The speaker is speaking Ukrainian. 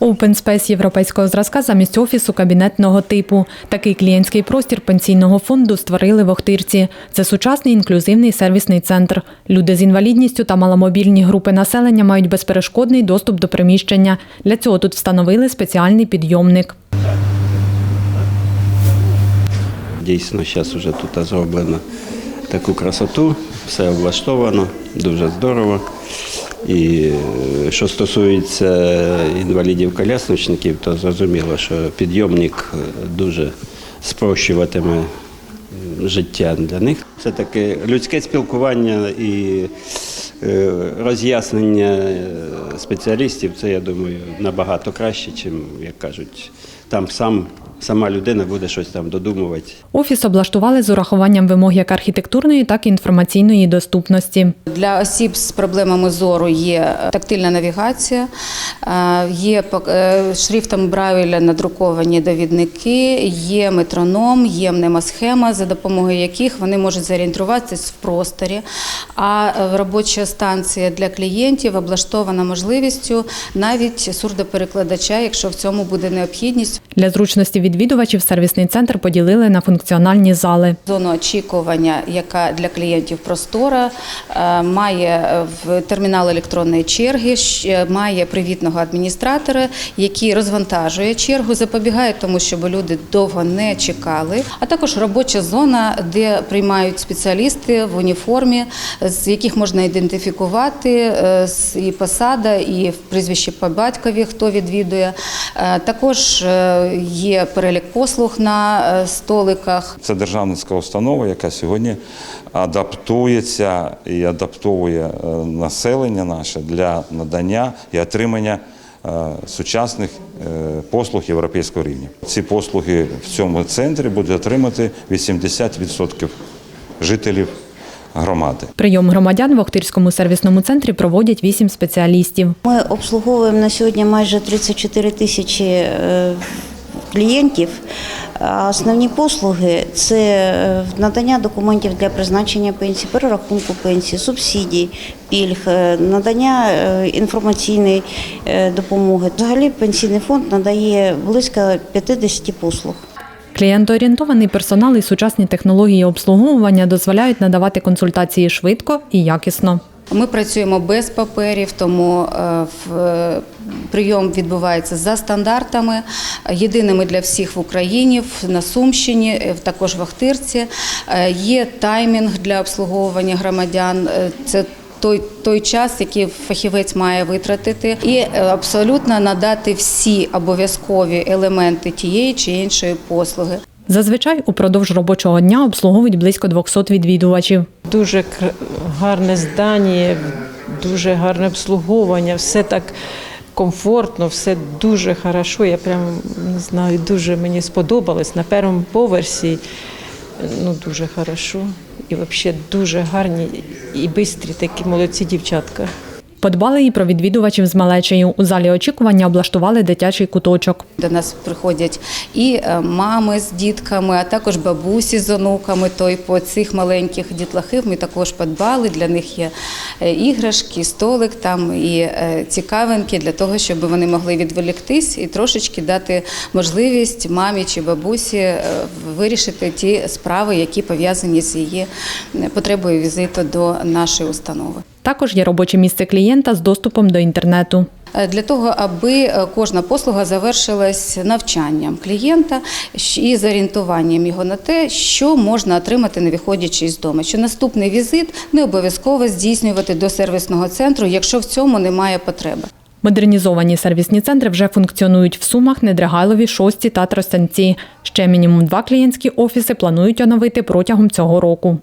Open Space європейського зразка замість офісу кабінетного типу. Такий клієнтський простір пенсійного фонду створили в Охтирці. Це сучасний інклюзивний сервісний центр. Люди з інвалідністю та маломобільні групи населення мають безперешкодний доступ до приміщення. Для цього тут встановили спеціальний підйомник. Дійсно, зараз вже тут зроблено таку красоту, все облаштовано, дуже здорово. І е, що стосується інвалідів-колясничників, то зрозуміло, що підйомник е, дуже спрощуватиме життя для них. Це таке людське спілкування і е, роз'яснення е, спеціалістів, це, я думаю, набагато краще, ніж, як кажуть, там сам, сама людина буде щось там додумувати. Офіс облаштували з урахуванням вимог як архітектурної, так і інформаційної доступності. Для осіб з проблемами зору є тактильна навігація, е, є пок- е, шрифтом Брайля надруковані довідники, є метроном, є мнемосхема, за допомогою яких вони можуть зорієнтуватися в просторі. А е, робоча станція для клієнтів облаштована можливістю навіть сурдоперекладача, якщо в цьому буде необхідність. Для зручності відвідувачів сервісний центр поділили на функціональні зали. Зону очікування, яка для клієнтів простора, е, має е, в термінал електронної черги, має привітного адміністратора, який розвантажує чергу, запобігає тому, щоб люди довго не чекали. А також робоча зона, де приймають спеціалісти в уніформі, з яких можна ідентифікувати е, і посада, і прізвище по батькові, хто відвідує. Е, Також е, є перелік послуг на е, столиках. Це державницька установа, яка сьогодні адаптується і адаптовує е, населення наше для надання і отримання е, сучасних послуг європейського рівня. Ці послуги в цьому центрі будуть отримати 80% жителів громади. Прийом громадян в Охтирському сервісному центрі проводять вісім спеціалістів. Ми обслуговуємо на сьогодні майже 34 тисячі е, клієнтів. А Основні послуги це е, надання документів для призначення пенсії, перерахунку пенсії, субсидій, пільг, е, надання інформаційної допомоги. Взагалі пенсійний фонд надає близько 50 послуг. Клієнтоорієнтований персонал і сучасні технології обслуговування дозволяють надавати консультації швидко і якісно. Ми працюємо без паперів, тому е, е, прийом відбувається за стандартами, єдиними для всіх в Україні, на Сумщині, е, також в Охтирці. Е, Є таймінг для обслуговування громадян. Це той, той час, який фахівець має витратити, і е, абсолютно надати всі обов'язкові елементи тієї чи іншої послуги. Зазвичай упродовж робочого дня обслуговують близько 200 відвідувачів. Дуже кр- гарне здання, дуже гарне обслуговування, все так комфортно, все дуже хорошо. Я прям не знаю, дуже мені сподобалось. На першому поверсі ну, дуже хорошо. І взагалі дуже гарні і бистрі такі молодці дівчатка. Подбали і про відвідувачів з малечею. У залі очікування облаштували дитячий куточок. До нас приходять і е, мами з дітками, а також бабусі з онуками. То й по цих маленьких дітлахів ми також подбали. Для них є е, іграшки, столик там і е, цікавинки для того, щоб вони могли відволіктись і трошечки дати можливість мамі чи бабусі вирішити ті справи, які пов'язані з її потребою візиту до нашої установи. Також є робоче місце клієнта з доступом до інтернету. Е, Для того, аби е, кожна послуга завершилась навчанням клієнта і зорієнтуванням його на те, що можна отримати, не виходячи з дому. Що наступний візит не обов'язково здійснювати до сервісного центру, якщо в цьому немає потреби. Модернізовані сервісні центри вже функціонують в Сумах, Недрягайлові, Шості та Тростянці. Ще мінімум два клієнтські офіси планують оновити протягом цього року.